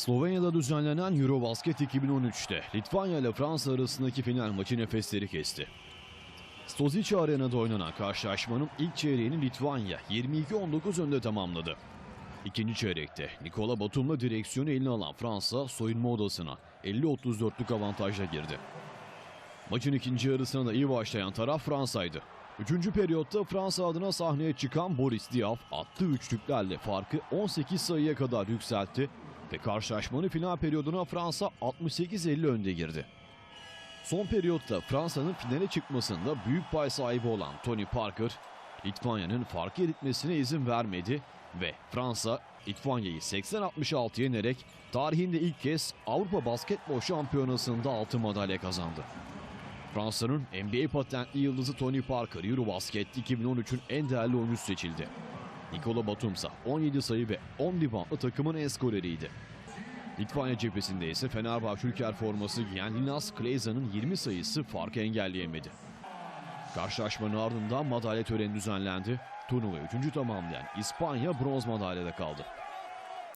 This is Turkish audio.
Slovenya'da düzenlenen Eurobasket 2013'te Litvanya ile Fransa arasındaki final maçı nefesleri kesti. Stozice Arena'da oynanan karşılaşmanın ilk çeyreğini Litvanya 22-19 önde tamamladı. İkinci çeyrekte Nikola Batum'la direksiyonu eline alan Fransa soyunma odasına 50-34'lük avantajla girdi. Maçın ikinci yarısına da iyi başlayan taraf Fransa'ydı. Üçüncü periyotta Fransa adına sahneye çıkan Boris Diaw attığı üçlüklerle farkı 18 sayıya kadar yükseltti ve karşılaşmanın final periyoduna Fransa 68-50 önde girdi. Son periyotta Fransa'nın finale çıkmasında büyük pay sahibi olan Tony Parker, Litvanya'nın farkı eritmesine izin vermedi ve Fransa Litvanya'yı 80-66 yenerek tarihinde ilk kez Avrupa Basketbol Şampiyonası'nda altın madalya kazandı. Fransa'nın NBA patentli yıldızı Tony Parker Eurobasket 2013'ün en değerli oyuncusu seçildi. Nikola Batum ise 17 sayı ve 10 reboundla takımın en skoreriydi. Litvanya cephesinde ise Fenerbahçe Ülker forması giyen Linas Kleyza'nın 20 sayısı farkı engelleyemedi. Karşılaşmanın ardından madalya töreni düzenlendi. Turnuva 3. tamamlayan İspanya bronz madalyada kaldı.